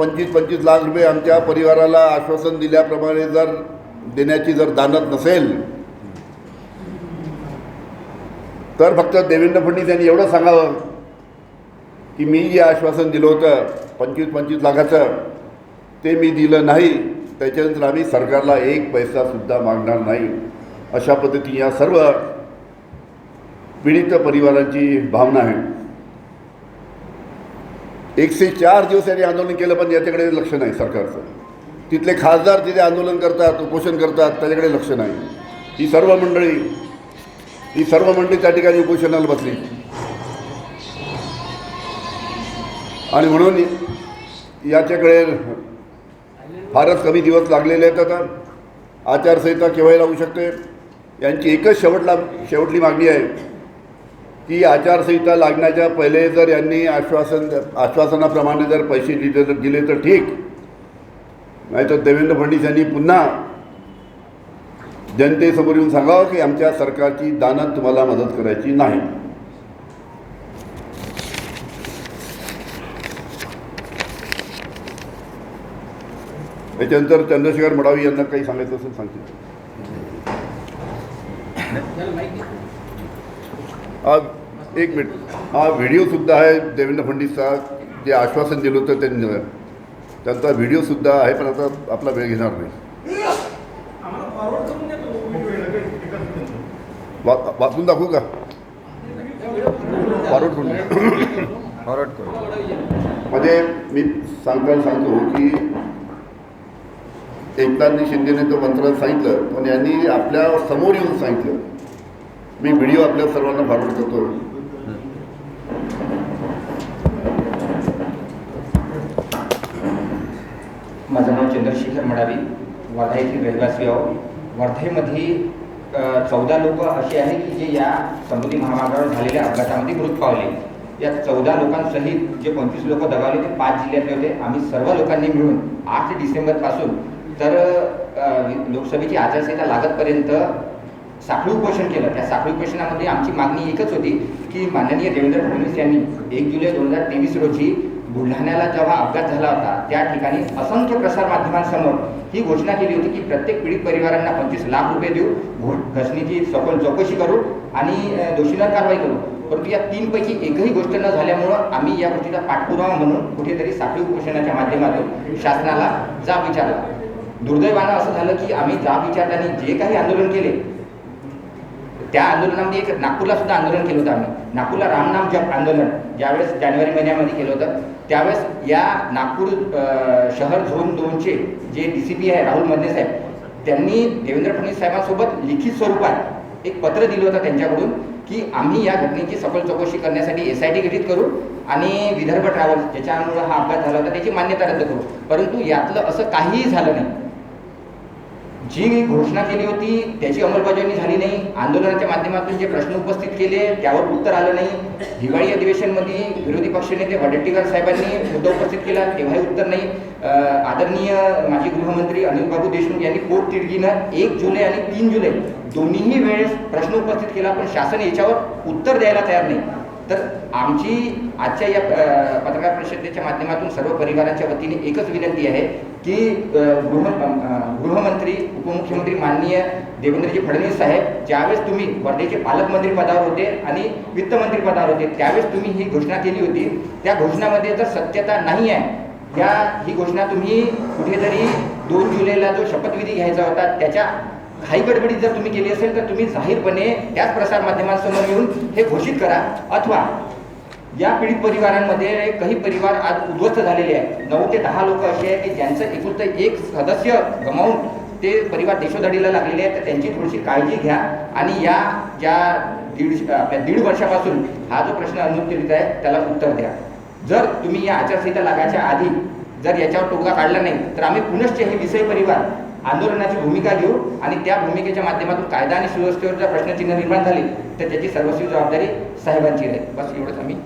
पंचवीस पंचवीस लाख रुपये आमच्या परिवाराला आश्वासन दिल्याप्रमाणे जर देण्याची जर दानत नसेल तर फक्त देवेंद्र फडणवीस यांनी एवढं सांगावं की मी जे आश्वासन दिलं होतं पंचवीस पंचवीस लाखाचं ते मी दिलं नाही. त्याच्यानंतर आम्ही सरकारला एक पैसासुद्धा मागणार नाही. अशा पद्धतीने या सर्व पीडित परिवारांची भावना आहे. एकशे चार दिवस यांनी आंदोलन केलं पण याच्याकडे लक्ष नाही सरकारचं. तिथले खासदार तिथे आंदोलन करतात उपोषण करतात त्याच्याकडे लक्ष नाही. ही सर्व मंडळी ही सर्व मंडळी त्या ठिकाणी उपोषणाला बसली. आणि म्हणून याच्याकडे फारच कमी दिवस लागलेले आहेत आता. आचारसंहिता केव्हाही लागू शकते. यांची एकच शेवटला शेवटली मागणी आहे. की आचारसंहिता लागण्याच्या पहिले जर यांनी आश्वासन आश्वासनाप्रमाणे जर पैसे दिले तर दिले तर ठीक. नाहीतर देवेंद्र फडणवीस यांनी पुन्हा जनतेसमोर येऊन सांगावं की आमच्या सरकारची दानत तुम्हाला मदत करायची नाही. त्याच्यानंतर चंद्रशेखर मडावी यांना काही सांगायचं असेल सांगतील. एक मिनिट. हा व्हिडिओसुद्धा आहे देवेंद्र फडणवीसचा. जे आश्वासन दिलं होतं त्यांनी त्यांचा व्हिडिओसुद्धा आहे पण आता आपला वेळ घेणार नाही. वा वाचून दाखवू का? फॉरवर्ड करून फॉरवर्ड करू म्हणजे मी सांगताना सांगतो की एकनाथजी शिंदेने तो मंत्रालय सांगितलं पण यांनी आपल्यासमोर येऊन सांगितलं. मी व्हिडिओ आपल्या सर्वांना फॉरवर्ड करतो माझं नाव चंद्रशेखर मडावी. वर्धा येथील रहिवासी आहो. वर्धेमध्ये चौदा लोक असे आहेत की जे या समुद्री महामार्गावर झालेल्या अपघातामध्ये मृत पावले. या चौदा लोकांसहित जे पंचवीस लोक दगावले ते पाच जिल्ह्यातले होते. आम्ही सर्व लोकांनी मिळून आठ डिसेंबरपासून तर लोकसभेची आचारसंहिता लागतपर्यंत साखळी उपोषण केलं. त्या साखळी उपोषणामध्ये आमची मागणी एकच होती की माननीय देवेंद्र फडणवीस यांनी एक जुलै दोन हजार तेवीस रोजी बुलढाण्याला जेव्हा अपघात झाला होता त्या ठिकाणी असंख्य प्रसारमाध्यमांसमोर ही घोषणा केली होती की प्रत्येक पीडित परिवारांना पंचवीस लाख रुपये देऊ घो घटनेची सखोल चौकशी करू आणि दोषींवर कारवाई करू. परंतु या तीनपैकी एकही गोष्ट न झाल्यामुळं आम्ही या गोष्टीचा पाठपुरावा म्हणून कुठेतरी साखळी उपोषणाच्या माध्यमातून शासनाला जाब विचारला. दुर्दैवानं असं झालं की आम्ही जाब विचारताना जे काही आंदोलन केले त्या आंदोलनामध्ये एक नागपूरला सुद्धा आंदोलन केलं होतं आम्ही. नागपूरला रामनाम जप आंदोलन ज्यावेळेस जानेवारी महिन्यामध्ये केलं होतं त्यावेळेस या नागपूर शहर झोन दोनचे जे डी सी पी आहे राहुल मदने साहेब त्यांनी देवेंद्र फडणवीस साहेबांसोबत लिखित स्वरूपात एक पत्र दिलं होतं त्यांच्याकडून की आम्ही या घटनेची सखोल चौकशी करण्यासाठी एस आय टी गठीत करू आणि विदर्भ ट्रॅव्हल्स ज्याच्यामुळं हा अपघात झाला होता त्याची मान्यता रद्द करू. परंतु यातलं असं काहीही झालं नाही. जी घोषणा केली होती त्याची अंमलबजावणी झाली नाही. आंदोलनाच्या माध्यमातून जे प्रश्न उपस्थित केले त्यावर उत्तर आलं नाही. हिवाळी अधिवेशनमध्ये विरोधी पक्षनेते वडेट्टीकर साहेबांनी मुद्दा उपस्थित केला तेव्हाही उत्तर नाही. आदरणीय माजी गृहमंत्री अनिल बाबू देशमुख यांनी पोट तिडकीनं एक जुलै आणि तीन जुलै दोन्हीही वेळेस प्रश्न उपस्थित केला पण शासन याच्यावर उत्तर द्यायला तयार नाही. तर आमची आजच्या या पत्रकार परिषदेच्या माध्यमातून सर्व परिवारांच्या वतीने एकच विनंती आहे की गृह गृहमंत्री उपमुख्यमंत्री माननीय देवेंद्रजी फडणवीस साहेब ज्यावेळेस तुम्ही वर्धेचे पालकमंत्री पदावर होते आणि वित्तमंत्री पदावर होते त्यावेळेस तुम्ही ही घोषणा केली होती. त्या घोषणामध्ये जर सत्यता नाही आहे या ही घोषणा तुम्ही कुठेतरी दोन जुलैला जो शपथविधी घ्यायचा होता त्याच्या घाई गडबडीत जर तुम्ही केली असेल तर तुम्ही जाहीरपणे त्याच प्रसार माध्यमांसमोर येऊन हे घोषित करा. अथवा या पीडित परिवारांमध्ये काही परिवार आज उद्ध्वस्त झालेले आहेत. नऊ ते दहा लोक असे आहेत की ज्यांचं एकुलतं एक सदस्य गमावून ते परिवार देशोधडीला लागलेले आहेत. तर त्यांची थोडीशी काळजी घ्या. आणि या ज्या दीड आपल्या दीड वर्षापासून हा जो प्रश्न अनुत्तरित आहे त्याला उत्तर द्या. जर तुम्ही या आचारसंहिता लागायच्या आधी जर याच्यावर टोका काढला नाही तर आम्ही पुनश्च हे विषय परिवार आंदोलनाची भूमिका घेऊ आणि त्या भूमिकेच्या माध्यमातून कायदा आणि सुव्यवस्थेवर जर प्रश्नचिन्ह निर्माण झाली तर त्याची सर्वस्वी जबाबदारी साहेबांची राहील. बस एवढंच आम्ही